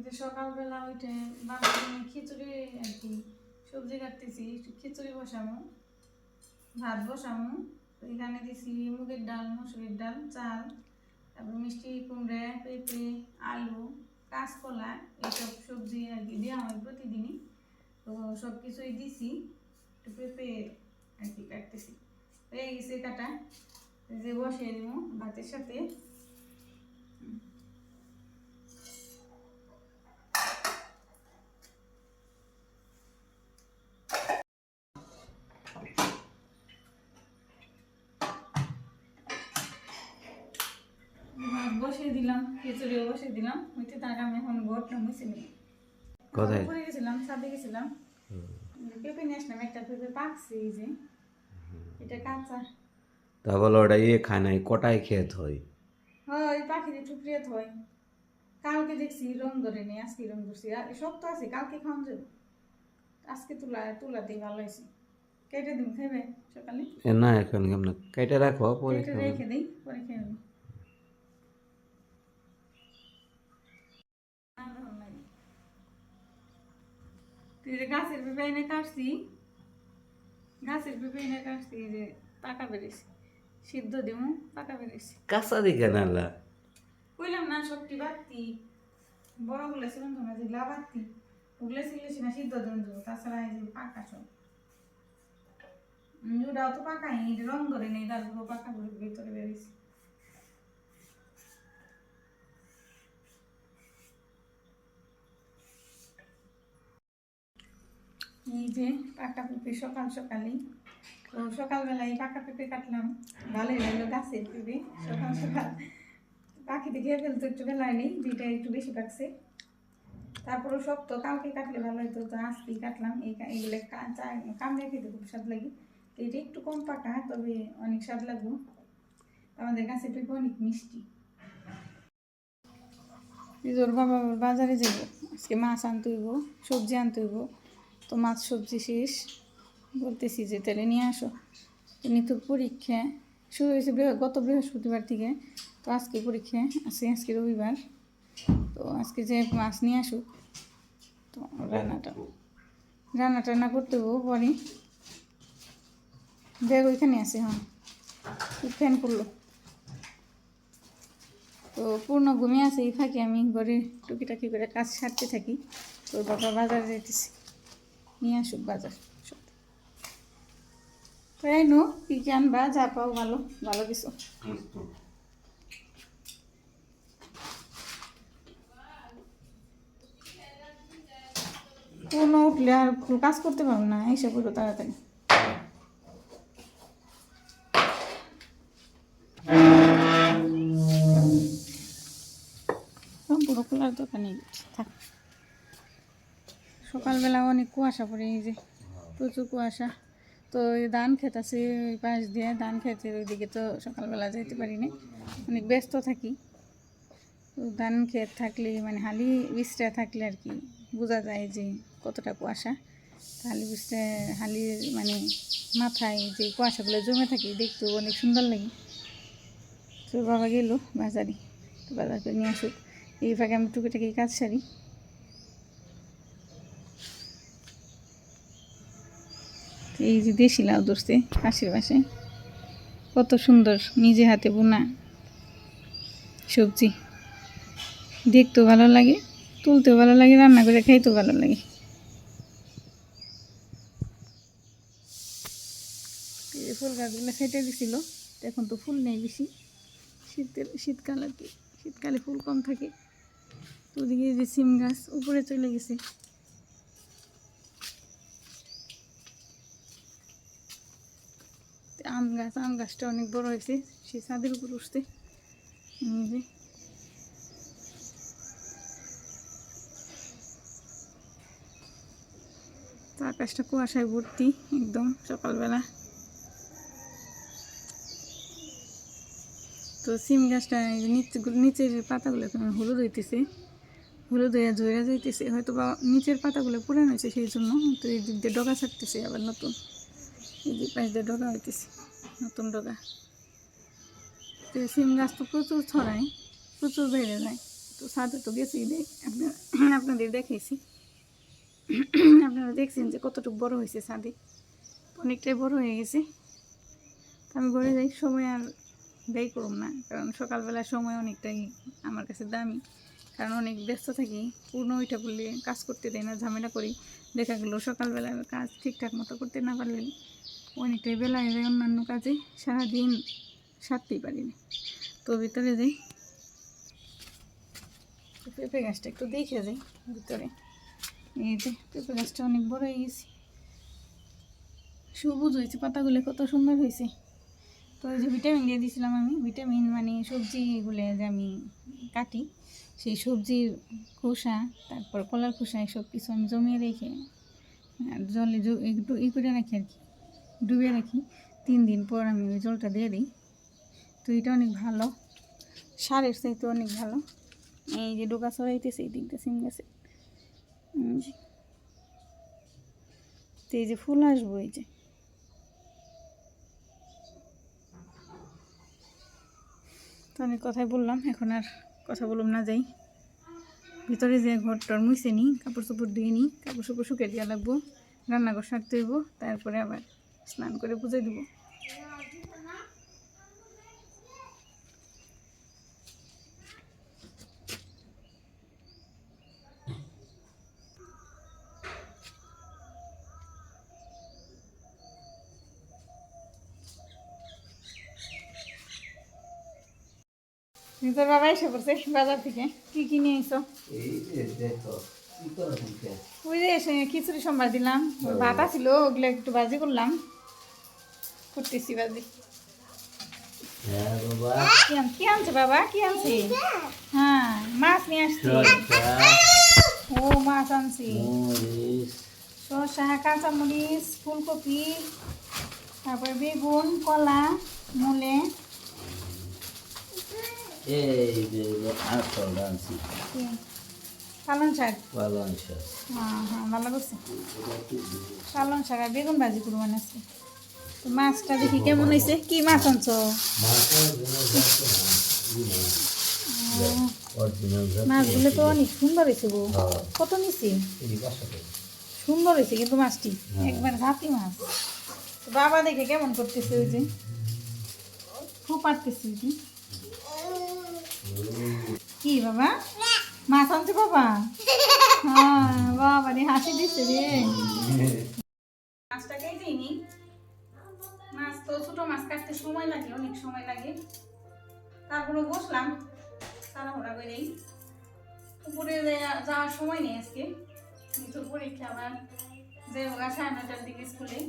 যে সকালবেলা ওইটা বাবার খিচুড়ি আর কি, সবজি কাটতেছি খিচুড়ি বসামো, ভাত বসামো, এখানে দিছি মুগের ডাল, মসুরের ডাল, চাল, তারপর মিষ্টি কুমড়া, পেঁপে, আলু, কাঁচকলা, এইসব সবজি আর কি দেওয়া হয় প্রতিদিনই। তো সব কিছুই দিছি, একটু পেঁপে আর কি কাটতেছি। হয়ে গেছে কাটা যে বসিয়ে দিব ভাতের সাথে। বসিয়ে দিলাম খিচুড়িও বসিয়ে দিলাম ওইতে তার আমি এখন গোটটা মুছে নিই। কোথায়? উপরে গেছিলাম ছাদে গেছিলাম। পেঁপে নিয়ে আসলাম একটা পেঁপে পাকছে যে। এটা কাঁচা। তা বলো ওটা ইয়ে খায় নাই কটায় খেত হয়? হয় পাখিতে টুকরিয়ে হয়। কালকে দেখছি রং ধরে নেই আজকে রং ধরছি। আর সব তো আছে কালকে খাওয়ান যাবে। আজকে তুলা তুলা তুলাতেই ভালো হয়েছে। কেটে দিন খাইবে সকালে। এ না এখন কেমন? কেটে রাখো পরে রেখে দিই পরে খেয়ে নেব তুই যে গাছের পেঁপে এনে কাটছি গাছের পেঁপে এনে কাটছি যে পাকা বেরিয়েছে সিদ্ধ দিমু পাকা বেরিয়েছে কাঁচা দিকে নালা কইলাম না সবটি বাড়তি। বড়গুলো ছিল না যেগুলো বাড়তি ওগুলো ছিল না সিদ্ধ দিন দেবো তাছাড়া এই যে পাকা সব। ওটাও তো পাকাই এটা রং ধরে নেই তারপর পাকা করে ভিতরে বেরিয়েছে এই যে পাকা পেঁপে সকাল সকালেই তো সকালবেলায় পাকা পেঁপে কাটলাম। ভালোই লাগল গাছের পেঁপে সকাল সকাল। পাখিতে খেয়ে ফেলতো একটু বেলায় নেই দুইটা একটু বেশি পাকছে। তারপরে শক্ত, কালকে কাটলে ভালো হতো তো আজকেই কাটলাম। এই এগুলো কামড়ে খেতে খুব স্বাদ লাগে। তো এটা একটু কম পাকা, তবে অনেক স্বাদ লাগবো। আমাদের গাছের পেঁপে অনেক মিষ্টি। তোর বাবা বাজারে যাব আজকে মাছ আনতে হইব, সবজি আনতে হইব। তো মাছ সবজি শেষ। বলতেছি যে, তাহলে নিয়ে আসো। তো পরীক্ষা শুরু হয়েছে গত বৃহস্পতিবার থেকে। তো আজকে পরীক্ষা আছে, আজকে রবিবার। তো আজকে যে মাছ নিয়ে আসুক তো রান্নাটা। রান্না টান্না করতে হব পরে ব্যাগ ওইখানে আছে হ্যাঁ। ফ্যান করল? তো পূর্ণ ঘুমিয়ে আছে এই ফাঁকে আমি ঘরে টুকিটাকি করে কাজ সারতে থাকি। তোর বাবা বাজারে যেতেছি নিয়ে আসুক বাজার সব। তো এই নো কী কি আনবা যা পাও ভালো ভালো কিছু। কোনো উঠলে আর কাজ করতে পারব না এইসব করো তাড়াতাড়ি। পুরো খোলার দোকানে থাক। সকালবেলা অনেক কুয়াশা পড়ে, এই যে প্রচুর কুয়াশা। তো এই ধান ক্ষেত আছে ওই পাশ দিয়ে ধান ক্ষেতের ওইদিকে তো সকালবেলা যেতে পারি না অনেক ব্যস্ত থাকি। তো ধান ক্ষেত থাকলে মানে হালি বৃষ্টিটা থাকলে আর কি বোঝা যায় যে কতটা কুয়াশা। হালি বৃষ্টি হালি মানে মাথায় যে কুয়াশাগুলো জমে থাকি, দেখতেও অনেক সুন্দর লাগে। তো বাবা গেল বাজারে বাজার করে নিয়ে আসুক। এই ফাঁকে আমি টুকিটাকি কাজ সারি। এই যে দেশি লাউ ধরছে পাশের পাশে কত সুন্দর, নিজে হাতে বোনা সবজি। দেখতেও ভালো লাগে, তুলতেও ভালো লাগে, রান্না করে খাইতেও ভালো লাগে। ফুল গাছগুলো সেটে দিছিল এখন তো ফুল নেই বেশি। শীতের, শীতকাল আর কি, শীতকালে ফুল কম থাকে। তো ওদিকে যে সিম গাছ উপরে চলে গেছে। আম গাছ আম গাছটা অনেক বড় হয়েছে সে ছাদের উপর উঠছে। আকাশটা কুয়াশায় ভর্তি একদম সকালবেলা। তো সিম গাছটা নিচে, নিচের পাতাগুলো কেমন হলুদ হইতেছে। হলুদ হইয়া ঝরে যাইতেছে হয়তো বা নিচের পাতাগুলো পুরানো হয়েছে সেই জন্য, তো এই দিক দিয়ে ডগা ছাড়তেছে আবার নতুন। এই যে পাশ দিয়ে ডগা হইতেছে। নতুন ডগা। তো সিম গাছ তো প্রচুর ছড়ায়, প্রচুর বেড়ে যায়। তো ছাদে তো গেছি আপনাদের দেখাইছি। আপনারা দেখছেন যে কতটুকু বড় হয়েছে ছাদে। অনেকটাই বড় হয়ে গেছে। তো আমি ঘরে যাই, সময় আর ব্যয় করুম না, কারণ সকালবেলা সময় অনেকটাই আমার কাছে দামি। কারণ অনেক ব্যস্ত থাকি, পূর্ণ ওইটা বললে কাজ করতে দেয় না, ঝামেলা করি। দেখা গেলো সকালবেলা কাজ ঠিকঠাক মতো করতে না পারলে অনেকটাই বেলা হয়ে যায়, অন্যান্য কাজে সারাদিন সারতেই পারি না তো ভিতরে যাই। পেঁপে গাছটা একটু দেখে যাই ভিতরে। এই যে পেঁপে গাছটা অনেক বড় হয়ে গেছে। সবুজ হয়েছে, পাতাগুলো কত সুন্দর হয়েছে। তো ওই যে ভিটামিন দিয়ে দিয়েছিলাম আমি, ভিটামিন মানে সবজিগুলো যে আমি কাটি, সেই সবজির খোসা, তারপর কলার খোসা, এসব কিছু আমি জমিয়ে রেখে জলে একটু ই করে রাখি আর কি। ডুবে রাখি, তিন দিন পর আমি ওই জলটা দিয়ে দিই। তো এটা অনেক ভালো। সারের চাইতে অনেক ভালো। এই যে ডোকা ছড়াইতেছে, এই দিকটা সিম গাছে। তো এই যে ফুল আসব, এই যে। তো অনেক কথাই বললাম, এখন আর কথা বললাম না, যাই। ভিতরে যে ঘর টর মুছে নিই কাপড় চোপড় ধুয়ে নিই কাপড় চোপড় শুকিয়ে দেওয়া লাগবো, রান্নাঘর সারতে হইব, তারপরে আবার স্নান করে পুজো দিব। তোর বাবা এসে পড়ছে বাজার থেকে। কি কি নিয়ে এসো এই দেখো ওই যে খিচুড়ি সোমবার দিলাম। ভাত আছিল ওগুলো একটু ভাজি করলাম। করতেছি ভাজি। কি আনছে বাবা? কি আনছে? হ্যাঁ মাছ নিয়ে আসছি। ও মাছ আনছি। শসা কাঁচামরিচ ফুলকপি তারপরে বেগুন কলা মূলে। এই আনছি? পালং শাক? পালং শাক। হ্যাঁ হ্যাঁ ভালো করছে। পালং শাক আর বেগুন ভাজি করব আজকে। তো মাছটা দেখি কেমন হয়েছে? কি মাছ আনছো? অরিজিনাল মাছগুলো তো অনেক সুন্দর হয়েছে গো। কত নিছি সুন্দর হয়েছে কিন্তু মাছটি। একবার হাতি মাছ। বাবা দেখে কেমন করতেছে ওই যে। খুব পারতেছে কি বাবা? মাছ আনছে বাবা? হ্যাঁ বাবা, রে, হাসি দিচ্ছে রে। মাছটাকেই দিইনি। মাছ তো ছোট মাছ, কাটতে সময় লাগে, অনেক সময় লাগে। তারপরে বসলাম, তাড়াহুড়া করেই। উপরে যাওয়ার সময় নেই আজকে। কিন্তু পরীক্ষা আবার যে ওগা সাড়ে নটার দিকে স্কুলে।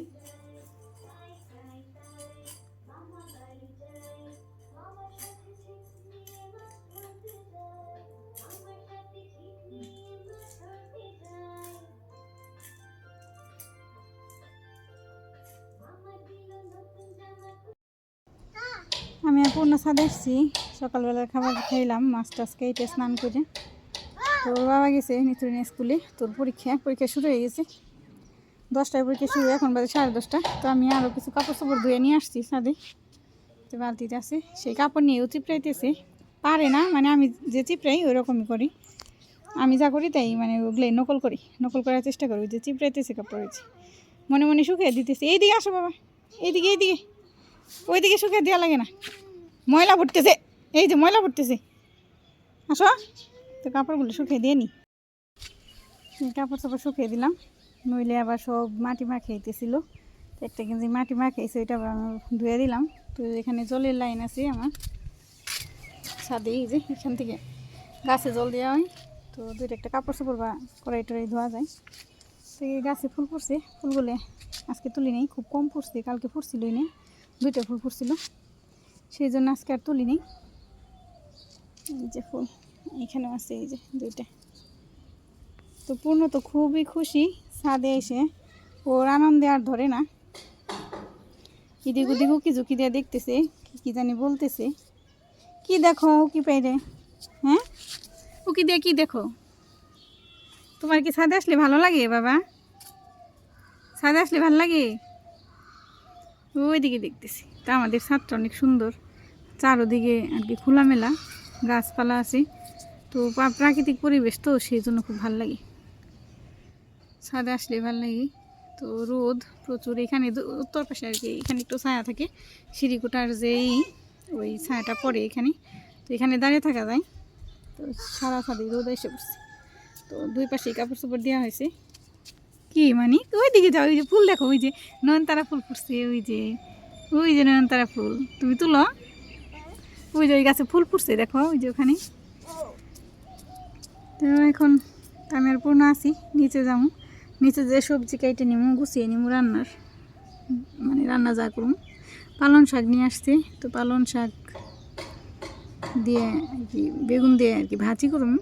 পূর্ণ ছাদে এসেছি। সকালবেলার খাবার খাইলাম মাছ টাছ স্নান করে। তো ওর বাবা গেছে নিতুরিন স্কুলে, তোর পরীক্ষা পরীক্ষা শুরু হয়ে গেছে। দশটায় পরীক্ষা শুরু, এখন বাজে সাড়ে দশটা। তো আমি আরও কিছু কাপড় চোপড় ধুয়ে নিয়ে আসছি ছাদে। তো বালতিতে আছে, সেই কাপড় নিয়েও চিপড়াইতেছে। পারে না মানে আমি যে চিপড়াই ওই রকমই করি। আমি যা করি তাই মানে ওগুলোই নকল করি। নকল করার চেষ্টা করি যে চিপড়াইতেছে কাপড় হয়েছে মনে মনে শুকিয়ে দিতেছে। এইদিকে আসো বাবা, এইদিকে এইদিকে। ওইদিকে শুকিয়ে দেওয়া লাগে না। ময়লা ভরতেছে এই যে ময়লা ভরতেছে আসো, তো কাপড়গুলো শুকিয়ে দিয়ে নি। কাপড় চাপড় শুকিয়ে দিলাম। নইলে আবার সব মাটি মাখাইতেছিল তো একটা গেঞ্জি মাটি মাখাইছে ওইটা আমি ধুয়ে দিলাম। তো এখানে জলের লাইন আছে আমার। ছাদে এই যে, এখান থেকে গাছে জল দেওয়া হয়। তো দুইটা একটা কাপড় চাপড় বা কড়াই টড়াই ধোয়া যায়। তো এই গাছে ফুল ফুটছে। ফুলগুলো আজকে তুলি নেই, খুব কম ফুটছে, কালকে ফুটছিলই না দুইটা ফুল ফুটছিল। সেই জন্য আজকে আর তুলি নেই এই যে ফুল, এখানেও আছে এই যে দুইটা। তো পূর্ণ তো খুবই খুশি, ছাদে এসে। ওর আনন্দে আর ধরে না। এদিক ওদিক উকি ঝুঁকি দিয়ে দেখতেছে, কি জানি বলতেছে। কি দেখো কি পাইরে? হ্যাঁ? উকি দিয়ে কি দেখো? তোমার কি ছাদে আসলে ভালো লাগে বাবা? ছাদে আসলে ভালো লাগে? ওইদিকে দেখতেছি। তা আমাদের ছাদটা অনেক সুন্দর। চারোদিকে আর কি খোলামেলা গাছপালা আছে। তো প্রাকৃতিক পরিবেশ তো সেই জন্য খুব ভালো লাগে। ছাদে আসলে ভালো লাগে। তো রোদ প্রচুর এখানে উত্তর পাশে আর কি এখানে একটু ছায়া থাকে। সিঁড়িকুটার যেই ওই ছায়াটা পড়ে এখানে। তো এখানে দাঁড়িয়ে থাকা যায়। তো সারা ছাদে রোদ এসে পড়ছে। তো দুই পাশে কাপড় চোপড় দেওয়া হয়েছে। কি মানে? ওই দিকে যাও, ওই যে ফুল দেখো, ওই যে নয়নতারা ফুল ফুটছে, ওই যে ওই যে নয়নতারা ফুল। তুমি তুলো। ওই যে ওই গাছে ফুল ফুটছে দেখো ওই যে ওখানে। তো এখন আমি আর পূর্ণ আছি নিচে যাব। নিচে যে সবজি কেটে নিমু গুছিয়ে নিমু রান্নার। মানে রান্না যা করুম পালন শাক নিয়ে আসছে তো পালন শাক দিয়ে আর কি বেগুন দিয়ে আর কি ভাজি করুম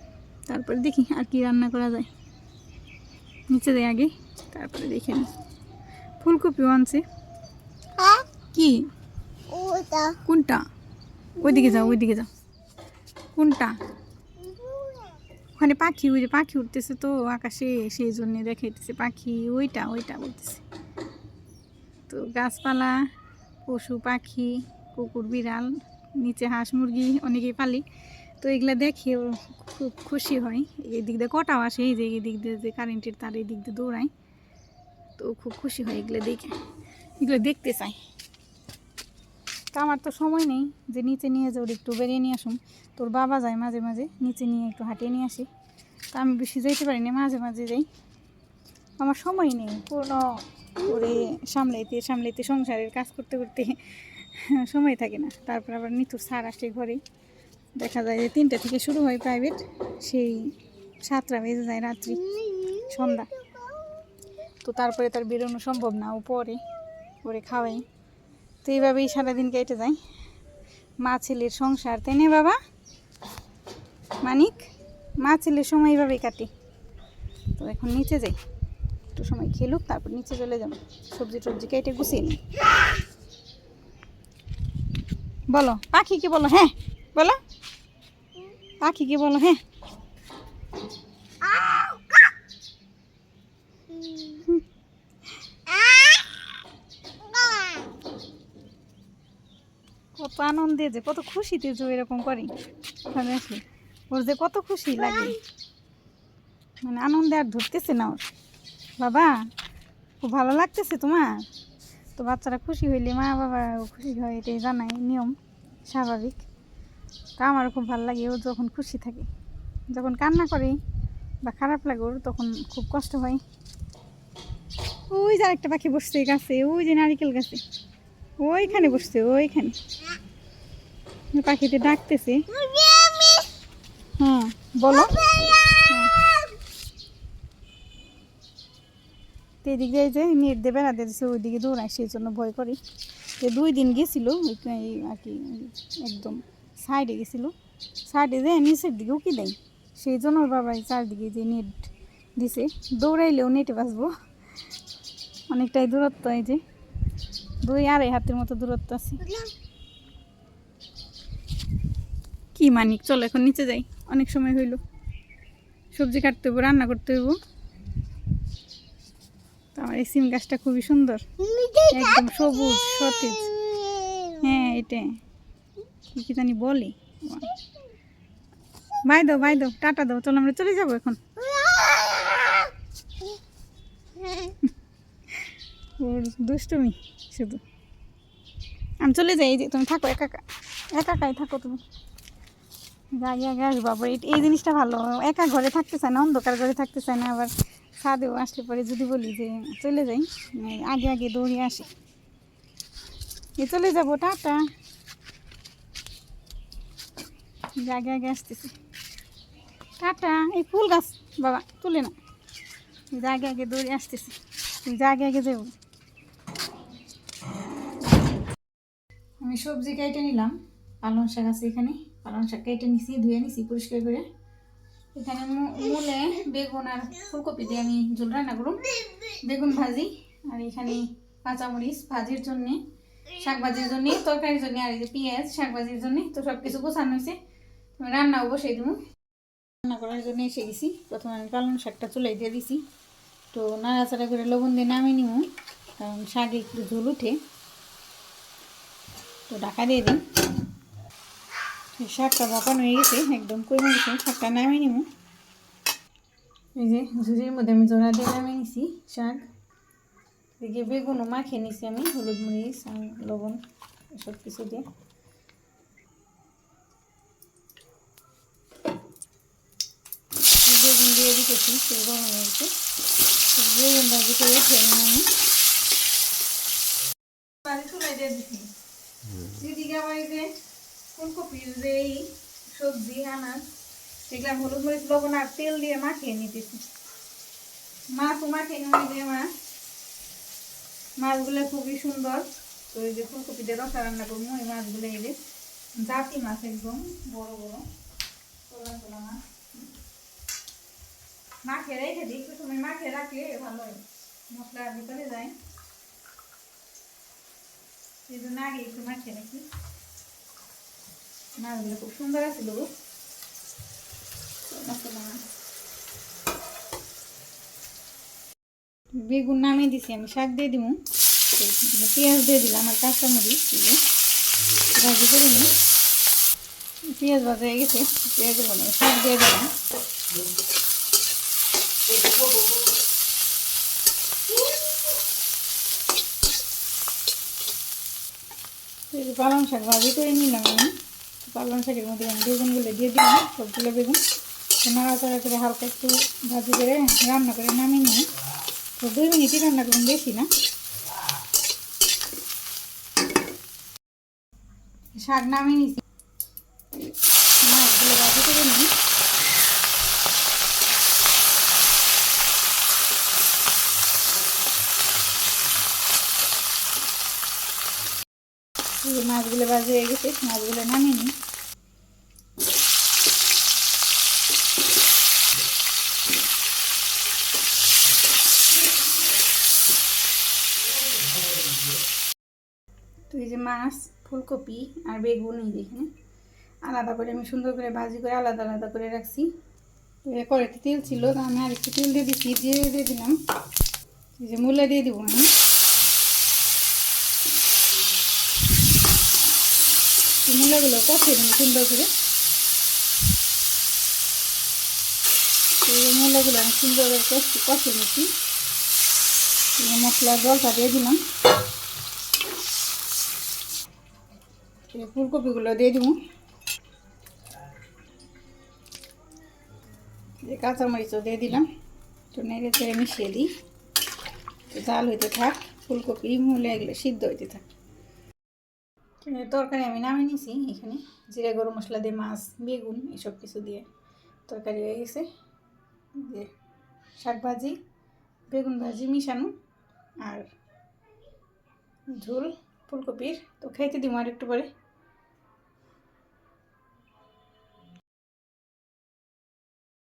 তারপরে দেখি আর কি রান্না করা যায়। নিচে দেয় আগে তারপরে দেখে নিই। ফুলকপিও আনছে। কি? কোনটা? ওইদিকে যাও ওইদিকে যাও। কোনটা? ওখানে পাখি, ওই যে পাখি উঠতেছে তো, আকাশে সেই জন্য দেখাইতেছে পাখি। ওইটা ওইটা বলতেছে। তো গাছপালা, পশু, পাখি, কুকুর, বিড়াল, নিচে হাঁস, মুরগি অনেকেই পালি। তো এগুলা দেখে খুব খুশি হয়। এই দিক দিয়ে কটাও আসে, এই যে এই দিক দিয়ে যে কারেন্টের তার এই দিক দিয়ে দৌড়ায়। তো খুব খুশি হয় এগুলো দেখে। এগুলো দেখতে চাই। আমার তো সময় নেই যে নিচে নিয়ে যাও একটু বেরিয়ে নিয়ে আসুন তোর বাবা যায় মাঝে মাঝে নিচে নিয়ে একটু হাঁটিয়ে নিয়ে আসি। তা আমি বেশি যাইতে পারি না, মাঝে মাঝে যাই। আমার সময় নেই পুরো করে সামলাইতে সামলাইতে সংসারের কাজ করতে করতে সময় থাকে না। তারপর আবার নিতুর সার আসে ঘরে। দেখা যায় যে তিনটা থেকে শুরু হয় প্রাইভেট সেই সাতটা বেজে যায় রাত্রি, সন্ধ্যা। তো তারপরে তার বেরোনো সম্ভব না, ও পরে পরে খাওয়াই। তো এইভাবেই সারাদিন কেটে যায়। মা ছেলের সংসার, তাই না বাবা? মানিক, মা ছেলের সময় এইভাবেই কাটে। তো এখন নিচে যাই। একটু সময় খেলুক, তারপর নিচে চলে যাব। সবজি টবজি কেটে গুছিয়ে নিই। বলো, পাখিকে বলো হ্যাঁ বলো। পাখিকে বলো হ্যাঁ কত আনন্দে যে কত খুশিতে যে এরকম করে। ওখানে আসলে ওর যে কত খুশি লাগে। মানে আনন্দে আর ধরতেছে না ওর। বাবা, খুব ভালো লাগতেছে তোমার? তো বাচ্চারা খুশি হইলে মা বাবা খুশি হয়, এটাই জানাই, নিয়ম, স্বাভাবিক। তা আমারও খুব ভালো লাগে, ও যখন খুশি থাকে। যখন কান্না করে বা খারাপ লাগে ওর, তখন খুব কষ্ট হয়। ওই যে আরেকটা পাখি বসছে গাছে, ওই যে নারিকেল গাছে। ওইখানে বসছে, ওইখানে। ওই পাখিতে ডাকতেছে। হ্যাঁ বলো। এদিক দিয়ে যে নেট দিয়ে বেড়া দিয়েছে ওইদিকে দৌড়ায়, সেই জন্য ভয় করি। যে দুই দিন গেছিল আর কি, একদম সাইডে গেছিল। সাইডে যে নিচের দিকেও কি দেয়? সেই জন্য বাবা চারদিকে যে নেট দিছে। দৌড়াইলেও নেটে বাঁচবো অনেকটাই দূরত্ব এই যে। দুই আড়াই হাতের মতো দূরত্ব আছে। কি মানিক? চলো এখন নিচে যাই। অনেক সময় হইল। সবজি কাটতে হইব, রান্না করতে হইব। আমার এই সিম গাছটা খুবই সুন্দর। একদম সবুজ, সতেজ। হ্যাঁ এটা কি কি জানি বলে। বাই দাও বাই দাও, টাটা দাও। চলো আমরা চলে যাব এখন। ওর দুষ্টুমি, শুধু। আমি চলে যাই, এই যে তুমি থাকো, একা একা। একা একাই থাকো তুমি। আগে আগে আসব আবার এই- জিনিসটা ভালো। একা ঘরে থাকতে চায় না, অন্ধকার ঘরে থাকতে চায় না, আবার ছাদেও আসলে পরে যদি বলি যে চলে যাই আগে আগে দৌড়িয়ে আসি। এ চলে যাব, টাটা। আগে আগে আসতেছি। টাটা, এই ফুল গাছ, বাবা, তুলে না আগে আগে দৌড়ে আসতেছি। আগে আগে যাব। আমি সবজি কেটে নিলাম, পালং শাক আছে এখানে। পালং শাক কেটে নিছি, ধুয়ে নিছি পরিষ্কার করে। এখানে মূলে বেগুন আর ফুলকপি দিয়ে আমি ঝোল রান্না করুম। বেগুন ভাজি আর এখানে কাঁচামরিচ ভাজির জন্যে শাক ভাজির জন্য, তরকারির জন্য আর এই যে পেঁয়াজ শাক ভাজির জন্য, তো সব কিছু গোছানো হয়েছে। রান্নাও বসিয়ে দেবো রান্না করার জন্য এসে গেছি। প্রথমে আমি পালং শাকটা চুলাই দিয়ে দিছি। তো নাড়াচাড়া করে লবণ দিয়ে নামিয়ে নিব কারণ শাকে একটু ঝোল উঠে। তো ঢাকা দিয়ে এই শাকটা ভাপানো হয়ে গেছে একদম কমে গেছে শাকটা নামিয়ে নিব এই যে ঝুড়ির মধ্যে আমি জোড়া দিয়ে নামিয়ে নিছি শাক। এদিকে বেগুনও মাখিয়ে নিছি আমি হলুদ মরিচ লবণ এসব কিছু দিয়ে। বেগুন দিয়ে দিতেছি তেল গরম হয়ে গেছে। বেগুন ভাজি করে আমি। চুলাই দিয়ে দিছি। এদিকে আবার এই যে ফুলকপির যে এই সবজি, আনাজ এগুলা হলুদ মরিচ, লবণ আর তেল দিয়ে মাখিয়ে নিতেছি। মাছও মাখিয়ে নিয়ে যে মাছ মাছগুলো খুবই সুন্দর। তো এই যে ফুলকপি দিয়ে রসা রান্না করব এই মাছগুলো এই যে জাতি মাছ একদম, বড় বড়। তোলা তোলা মাছ। মাখে রেখে দিই, একটু সময় মাখে রাখলে ভালো হয়। মশলার ভিতরে যায়। এই জন্য আগে একটু মাখিয়ে রাখি। মাছগুলো খুব সুন্দর আছে দেবো বেগুন নামিয়ে দিছি, আমি শাক দিয়ে দিব পেঁয়াজ দিয়ে দিলাম আর কাঁচামরিচ দিয়ে। ভাজি করে নিই। পেঁয়াজ ভাজা হয়ে গেছে, পেঁয়াজ বনে শাক দিয়ে দিলাম। পালং শাক ভাজি করে নিলাম আমি। পালং শাকের মধ্যে বেগুনগুলো দিয়ে দিলাম, সবগুলো বেগুন। নাড়াচাড়া করে হালকা একটু ভাজি করে রান্না করে নামিয়ে নিই। তো দুই মিনিটই রান্না করুন, বেশি না। শাক নামিয়ে নিছি। মাছগুলো ভাজি করে নিই এই যে মাছগুলো ভাজি হয়ে গেছে, মাছগুলো নামিয়ে নিই। তো এই যে মাছ, ফুলকপি আর বেগুন এই যে এখানে আলাদা করে আমি সুন্দর করে ভাজি করে আলাদা আলাদা করে রাখছি। কড়াইতে তেল ছিল, তো আমি আর একটু তেল দিয়ে দিচ্ছি দিয়ে দিয়ে দিলাম। এই যে মূলা দিয়ে দিব আমি। তো মূলাগুলো কষিয়ে দেবো সুন্দর করে। এই আমি সুন্দর করে কষি, কষিয়ে নিচ্ছি। মশলার জলটা দিয়ে দিলাম। ফুলকপিগুলো দিয়ে দিব। কাঁচামরিচও দিয়ে দিলাম। তো নেড়ে চেড়ে মিশিয়ে দিই। তো জাল হইতে থাক, ফুলকপি, মূলে এগুলো সিদ্ধ হইতে থাক। তরকারি আমি নামিয়ে নিয়েছি এখানে। জিরা, গরম মশলা দিয়ে মাছ, বেগুন এসব কিছু দিয়ে তরকারি হয়ে গেছে। যে শাক ভাজি, বেগুন ভাজি মিশানো আর ঝোল, ফুলকপির। তো খাইতে দিব আর একটু পরে।